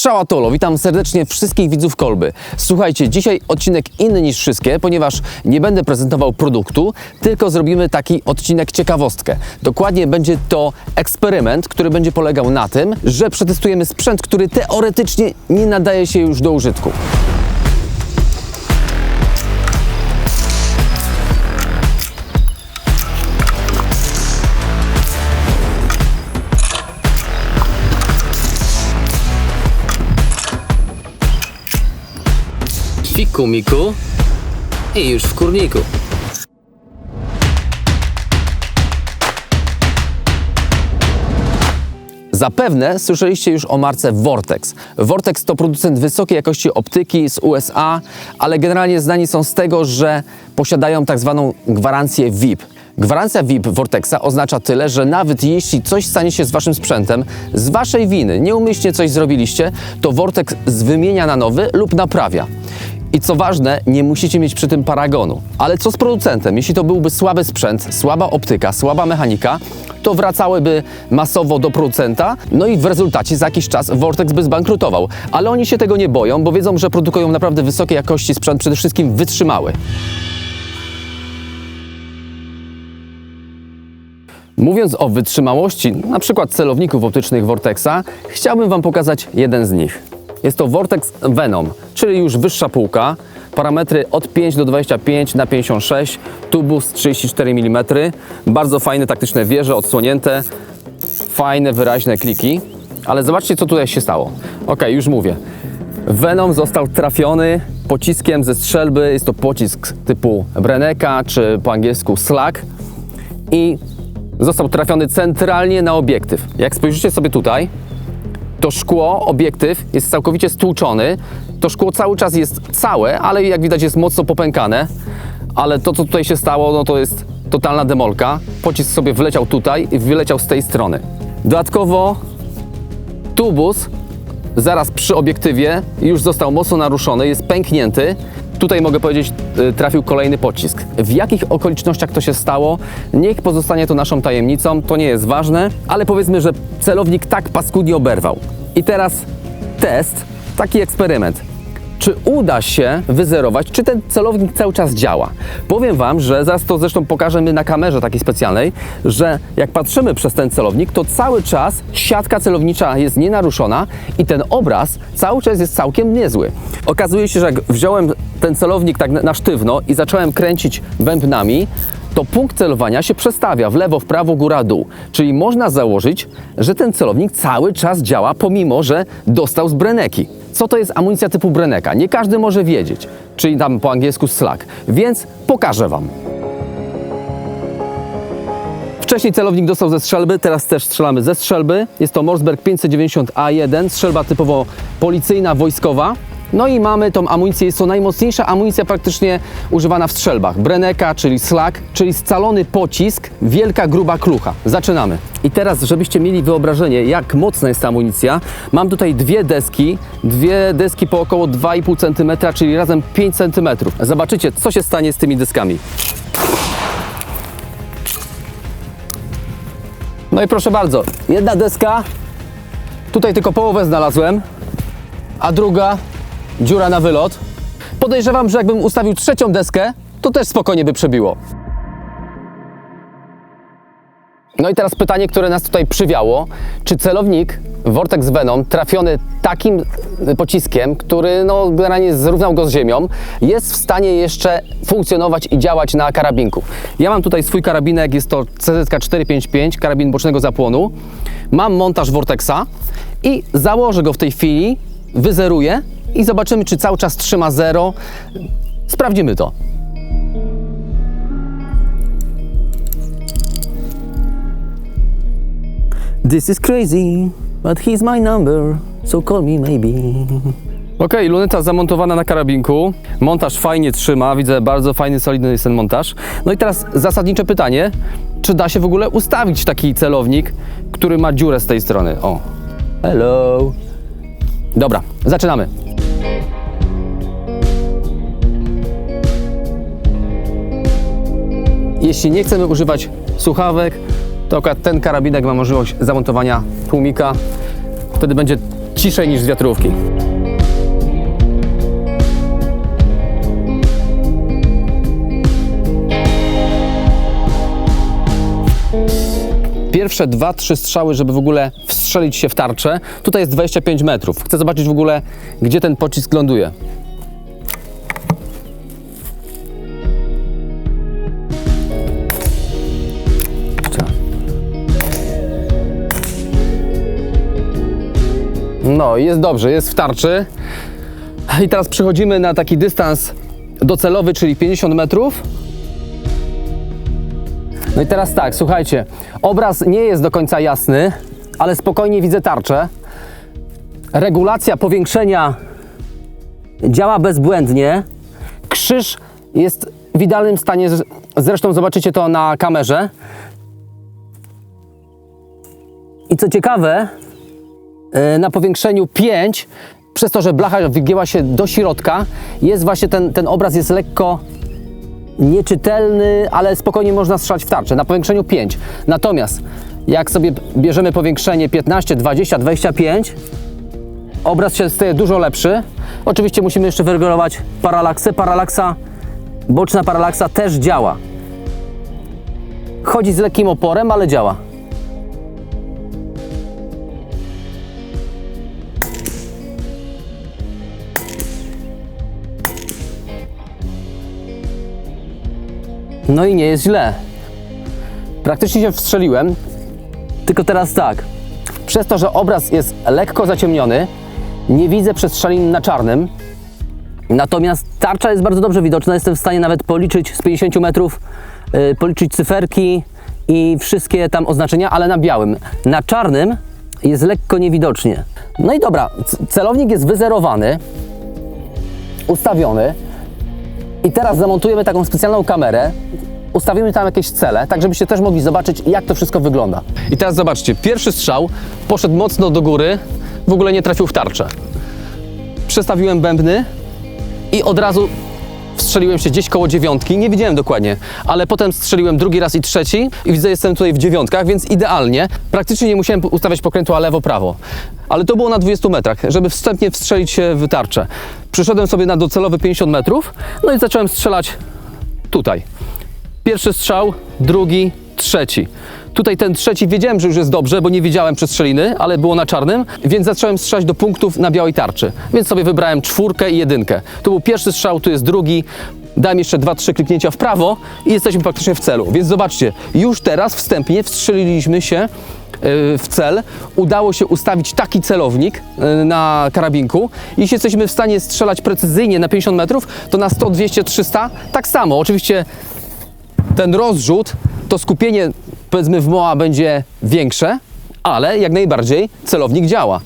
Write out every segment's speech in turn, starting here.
Strzała Tolo, witam serdecznie wszystkich widzów Kolby. Słuchajcie, dzisiaj odcinek inny niż wszystkie, ponieważ nie będę prezentował produktu, tylko zrobimy taki odcinek ciekawostkę. Dokładnie będzie to eksperyment, który będzie polegał na tym, że przetestujemy sprzęt, który teoretycznie nie nadaje się już do użytku. Fiku miku i już w kurniku. Zapewne słyszeliście już o marce Vortex. Vortex to producent wysokiej jakości optyki z USA, ale generalnie znani są z tego, że posiadają tak zwaną gwarancję VIP. Gwarancja VIP Vortexa oznacza tyle, że nawet jeśli coś stanie się z waszym sprzętem, z waszej winy, nieumyślnie coś zrobiliście, to Vortex wymienia na nowy lub naprawia. I co ważne, nie musicie mieć przy tym paragonu. Ale co z producentem? Jeśli to byłby słaby sprzęt, słaba optyka, słaba mechanika, to wracałyby masowo do producenta, no i w rezultacie za jakiś czas Vortex by zbankrutował. Ale oni się tego nie boją, bo wiedzą, że produkują naprawdę wysokiej jakości sprzęt, przede wszystkim wytrzymały. Mówiąc o wytrzymałości, na przykład celowników optycznych Vortexa, chciałbym Wam pokazać jeden z nich. Jest to Vortex Venom, czyli już wyższa półka. Parametry od 5 do 25 na 56, tubus 34 mm. Bardzo fajne taktyczne wieże, odsłonięte, fajne, wyraźne kliki. Ale zobaczcie, co tutaj się stało. Ok, już mówię. Venom został trafiony pociskiem ze strzelby. Jest to pocisk typu Brenneka, czy po angielsku Slug. I został trafiony centralnie na obiektyw. Jak spojrzycie sobie tutaj, to szkło, obiektyw jest całkowicie stłuczony. To szkło cały czas jest całe, ale jak widać jest mocno popękane. Ale to, co tutaj się stało, no to jest totalna demolka. Pocisk sobie wleciał tutaj i wyleciał z tej strony. Dodatkowo tubus zaraz przy obiektywie już został mocno naruszony, jest pęknięty. Tutaj mogę powiedzieć, y, trafił kolejny pocisk. W jakich okolicznościach to się stało? Niech pozostanie to naszą tajemnicą, to nie jest ważne, ale powiedzmy, że celownik tak paskudnie oberwał. I teraz test, taki eksperyment. Czy uda się wyzerować, czy ten celownik cały czas działa? Powiem Wam, że zaraz to zresztą pokażemy na kamerze takiej specjalnej, że jak patrzymy przez ten celownik, to cały czas siatka celownicza jest nienaruszona i ten obraz cały czas jest całkiem niezły. Okazuje się, że jak wziąłem ten celownik tak na- sztywno i zacząłem kręcić bębnami, to punkt celowania się przestawia w lewo, w prawo, góra, dół. Czyli można założyć, że ten celownik cały czas działa, pomimo że dostał z Breneki. Co to jest amunicja typu Breneka? Nie każdy może wiedzieć, czyli tam po angielsku slug. Więc pokażę Wam. Wcześniej celownik dostał ze strzelby, teraz też strzelamy ze strzelby. Jest to Morsberg 590A1, strzelba typowo policyjna, wojskowa. No i mamy tą amunicję, jest to najmocniejsza amunicja praktycznie używana w strzelbach. Breneka, czyli slug, czyli scalony pocisk, wielka, gruba klucha. Zaczynamy. I teraz, żebyście mieli wyobrażenie, jak mocna jest ta amunicja, mam tutaj dwie deski, dwie deski po około 2,5 cm, czyli razem 5 cm. Zobaczycie, co się stanie z tymi deskami. No i proszę bardzo, jedna deska, tutaj tylko połowę znalazłem, a druga dziura na wylot. Podejrzewam, że jakbym ustawił trzecią deskę, to też spokojnie by przebiło. No i teraz pytanie, które nas tutaj przywiało. Czy celownik Vortex Venom trafiony takim pociskiem, który no, generalnie zrównał go z ziemią, jest w stanie jeszcze funkcjonować i działać na karabinku? Ja mam tutaj swój karabinek, jest to CZK 455, karabin bocznego zapłonu. Mam montaż Vortexa i założę go w tej chwili, wyzeruję i zobaczymy, czy cały czas trzyma zero. Sprawdzimy to. This is crazy, but he's my number, so call me maybe. Ok, luneta zamontowana na karabinku. Montaż fajnie trzyma, widzę bardzo fajny, solidny jest ten montaż. No i teraz zasadnicze pytanie, czy da się w ogóle ustawić taki celownik, który ma dziurę z tej strony? O, hello. Dobra, zaczynamy. Jeśli nie chcemy używać słuchawek, to ten karabinek ma możliwość zamontowania tłumika. Wtedy będzie ciszej niż z wiatrówki. Pierwsze dwa, trzy strzały, żeby w ogóle wstrzelić się w tarczę. Tutaj jest 25 metrów. Chcę zobaczyć w ogóle, gdzie ten pocisk ląduje. No, jest dobrze, jest w tarczy. I teraz przechodzimy na taki dystans docelowy, czyli 50 metrów. No i teraz tak, słuchajcie, obraz nie jest do końca jasny, ale spokojnie widzę tarczę. Regulacja powiększenia działa bezbłędnie. Krzyż jest w idealnym stanie, zresztą zobaczycie to na kamerze. I co ciekawe, na powiększeniu 5, przez to, że blacha wygięła się do środka, jest właśnie ten, ten obraz jest lekko nieczytelny, ale spokojnie można strzelać w tarczę na powiększeniu 5. Natomiast jak sobie bierzemy powiększenie 15, 20, 25, obraz się staje dużo lepszy. Oczywiście musimy jeszcze wyregulować paralaksę. Paralaksa, boczna paralaksa też działa. Chodzi z lekkim oporem, ale działa. No i nie jest źle. Praktycznie się wstrzeliłem, tylko teraz tak. Przez to, że obraz jest lekko zaciemniony, nie widzę przestrzelin na czarnym. Natomiast tarcza jest bardzo dobrze widoczna. Jestem w stanie nawet policzyć z 50 metrów, yy, policzyć cyferki i wszystkie tam oznaczenia, ale na białym. Na czarnym jest lekko niewidocznie. No i dobra, celownik jest wyzerowany, ustawiony. I teraz zamontujemy taką specjalną kamerę. Ustawimy tam jakieś cele, tak żebyście też mogli zobaczyć, jak to wszystko wygląda. I teraz zobaczcie, pierwszy strzał poszedł mocno do góry, w ogóle nie trafił w tarczę. Przestawiłem bębny i od razu strzeliłem się gdzieś koło dziewiątki, nie widziałem dokładnie, ale potem strzeliłem drugi raz i trzeci i widzę, jestem tutaj w dziewiątkach, więc idealnie. Praktycznie nie musiałem ustawiać pokrętła lewo-prawo. Ale to było na 20 metrach, żeby wstępnie wstrzelić się w tarczę. Przyszedłem sobie na docelowy 50 metrów, no i zacząłem strzelać tutaj. Pierwszy strzał, drugi, trzeci. Tutaj ten trzeci wiedziałem, że już jest dobrze, bo nie widziałem przestrzeliny, ale było na czarnym, więc zacząłem strzelać do punktów na białej tarczy. Więc sobie wybrałem czwórkę i jedynkę. Tu był pierwszy strzał, tu jest drugi. Dałem jeszcze dwa, trzy kliknięcia w prawo i jesteśmy praktycznie w celu. Więc zobaczcie, już teraz wstępnie wstrzeliliśmy się w cel. Udało się ustawić taki celownik e, na karabinku. Jeśli jesteśmy w stanie strzelać precyzyjnie na 50 metrów, to na 100, 200, 300 tak samo. Oczywiście ten rozrzut, to skupienie powiedzmy w MOA będzie większe, ale jak najbardziej celownik działa.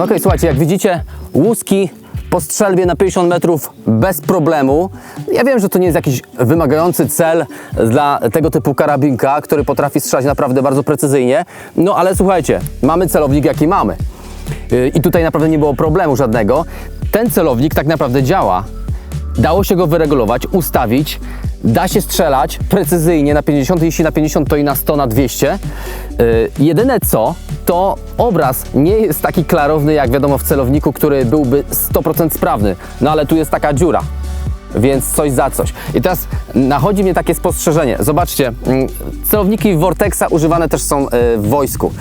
No okej, słuchajcie, jak widzicie, łuski po strzelbie na 50 metrów bez problemu. Ja wiem, że to nie jest jakiś wymagający cel dla tego typu karabinka, który potrafi strzelać naprawdę bardzo precyzyjnie. No ale słuchajcie, mamy celownik jaki mamy. Yy, I tutaj naprawdę nie było problemu żadnego. Ten celownik tak naprawdę działa. Dało się go wyregulować, ustawić. Da się strzelać precyzyjnie na 50, jeśli na 50 to i na 100, na 200. Yy, jedyne co, to obraz nie jest taki klarowny jak wiadomo w celowniku, który byłby 100% sprawny. No ale tu jest taka dziura. Więc coś za coś. I teraz nachodzi mnie takie spostrzeżenie. Zobaczcie, mm, celowniki Vortexa używane też są y, w wojsku.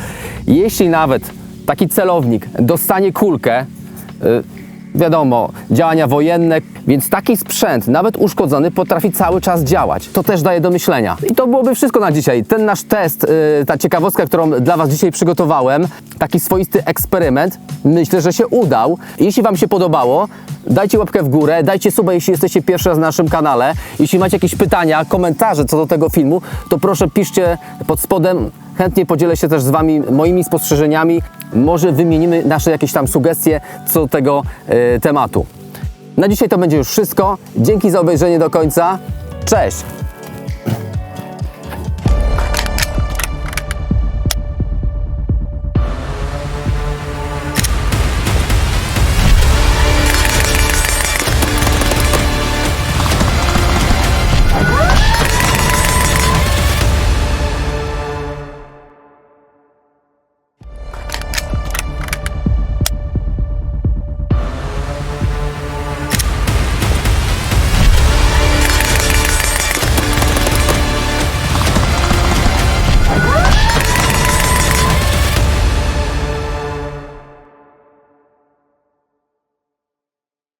Jeśli nawet taki celownik dostanie kulkę, y, wiadomo, działania wojenne, więc taki sprzęt, nawet uszkodzony, potrafi cały czas działać. To też daje do myślenia. I to byłoby wszystko na dzisiaj. Ten nasz test, yy, ta ciekawostka, którą dla Was dzisiaj przygotowałem, taki swoisty eksperyment, myślę, że się udał. Jeśli Wam się podobało, dajcie łapkę w górę, dajcie suba, jeśli jesteście pierwszy raz na naszym kanale. Jeśli macie jakieś pytania, komentarze co do tego filmu, to proszę piszcie pod spodem. Chętnie podzielę się też z Wami moimi spostrzeżeniami. Może wymienimy nasze jakieś tam sugestie co do tego e, tematu. Na dzisiaj to będzie już wszystko. Dzięki za obejrzenie do końca. Cześć!